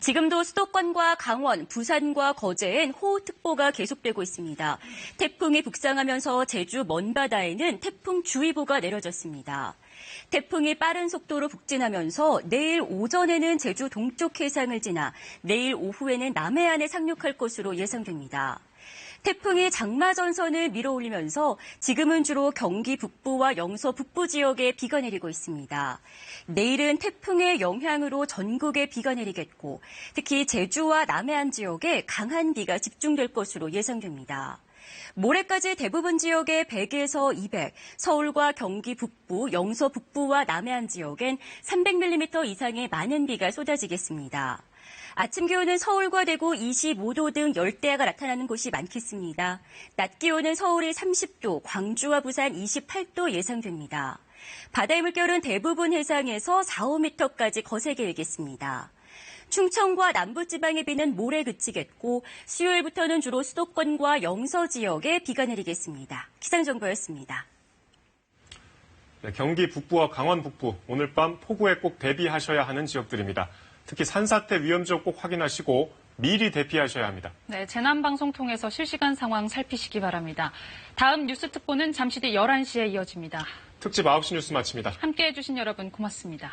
지금도 수도권과 강원, 부산과 거제엔 호우특보가 계속되고 있습니다. 태풍이 북상하면서 제주 먼바다에는 태풍주의보가 내려졌습니다. 태풍이 빠른 속도로 북진하면서 내일 오전에는 제주 동쪽 해상을 지나 내일 오후에는 남해안에 상륙할 것으로 예상됩니다. 태풍이 장마 전선을 밀어올리면서 지금은 주로 경기 북부와 영서 북부 지역에 비가 내리고 있습니다. 내일은 태풍의 영향으로 전국에 비가 내리겠고 특히 제주와 남해안 지역에 강한 비가 집중될 것으로 예상됩니다. 모레까지 대부분 지역에 100에서 200, 서울과 경기 북부, 영서 북부와 남해안 지역엔 300mm 이상의 많은 비가 쏟아지겠습니다. 아침 기온은 서울과 대구 25도 등 열대야가 나타나는 곳이 많겠습니다. 낮 기온은 서울이 30도, 광주와 부산 28도 예상됩니다. 바다의 물결은 대부분 해상에서 4, 5m까지 거세게 일겠습니다. 충청과 남부지방의 비는 모레 그치겠고 수요일부터는 주로 수도권과 영서 지역에 비가 내리겠습니다. 기상정보였습니다. 네, 경기 북부와 강원 북부 오늘 밤 폭우에 꼭 대비하셔야 하는 지역들입니다. 특히 산사태 위험 지역 꼭 확인하시고 미리 대피하셔야 합니다. 네, 재난방송 통해서 실시간 상황 살피시기 바랍니다. 다음 뉴스 특보는 잠시 뒤 11시에 이어집니다. 특집 9시 뉴스 마칩니다. 함께 해 주신 여러분 고맙습니다.